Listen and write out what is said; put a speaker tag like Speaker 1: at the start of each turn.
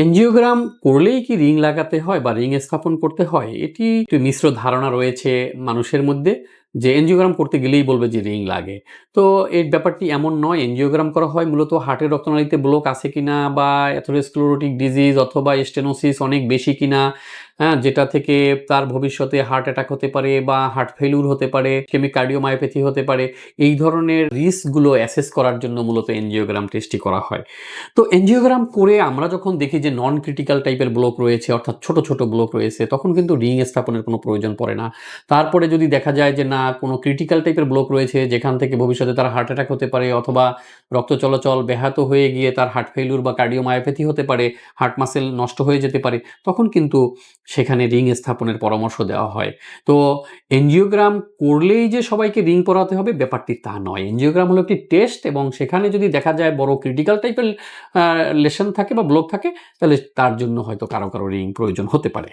Speaker 1: Angiogram করলেই কি ring লাগাতে হয় বা রিং স্থাপন করতে হয়? এটি একটি মিশ্র ধারণা রয়েছে মানুষের মধ্যে যে এনজিওগ্রাম করতে গেলেই বলবে যে রিং লাগে। তো এর ব্যাপারটি এমন নয়, এনজিওগ্রাম করা হয় মূলত হার্টের রক্তনালীতে ব্লক আছে কিনা বা অ্যাথোরোস্ক্লোরোটিক ডিজিজ অথবা স্টেনোসিস অনেক বেশি কিনা হ্যাঁ যেটা থেকে তার ভবিষ্যতে হার্ট অ্যাটাক হতে পারে বা হার্ট ফেলিউর হতে পারে কেমিক কার্ডিওমায়োপ্যাথি হতে পারে, এই ধরনের রিস্কগুলো অ্যাসেস করার জন্য মূলত এনজিওগ্রাম টেস্টটি করা হয়। তো এনজিওগ্রাম করে আমরা যখন দেখি যে নন ক্রিটিক্যাল টাইপের ব্লক রয়েছে, অর্থাৎ ছোট ছোট ব্লক রয়েছে, তখন কিন্তু রিং স্থাপনের কোনো প্রয়োজন পড়ে না। তারপরে যদি দেখা যায় যে না, কোনো ক্রিটিক্যাল টাইপের ব্লক রয়েছে, যেখান থেকে ভবিষ্যতে তার হার্ট অ্যাটাক হতে পারে, অথবা রক্ত চলাচল ব্যাহত হয়ে গিয়ে তার হার্ট ফেলিউর বা কার্ডিওমায়োপ্যাথি হতে পারে হার্ট মাসেল নষ্ট হয়ে যেতে পারে, তখন কিন্তু সেখানে রিং স্থাপনের পরামর্শ দেওয়া হয়। তো এনজিওগ্রাম করলেই যে সবাইকে রিং পরাতে হবে ব্যাপারটি তা নয়। এনজিওগ্রাম হলো একটি টেস্ট এবং সেখানে যদি দেখা যায় বড় ক্রিটিক্যাল টাইপের লেশন থাকে বা ব্লক থাকে, তাহলে তার জন্য হয়তো কারও কারও রিং প্রয়োজন হতে পারে।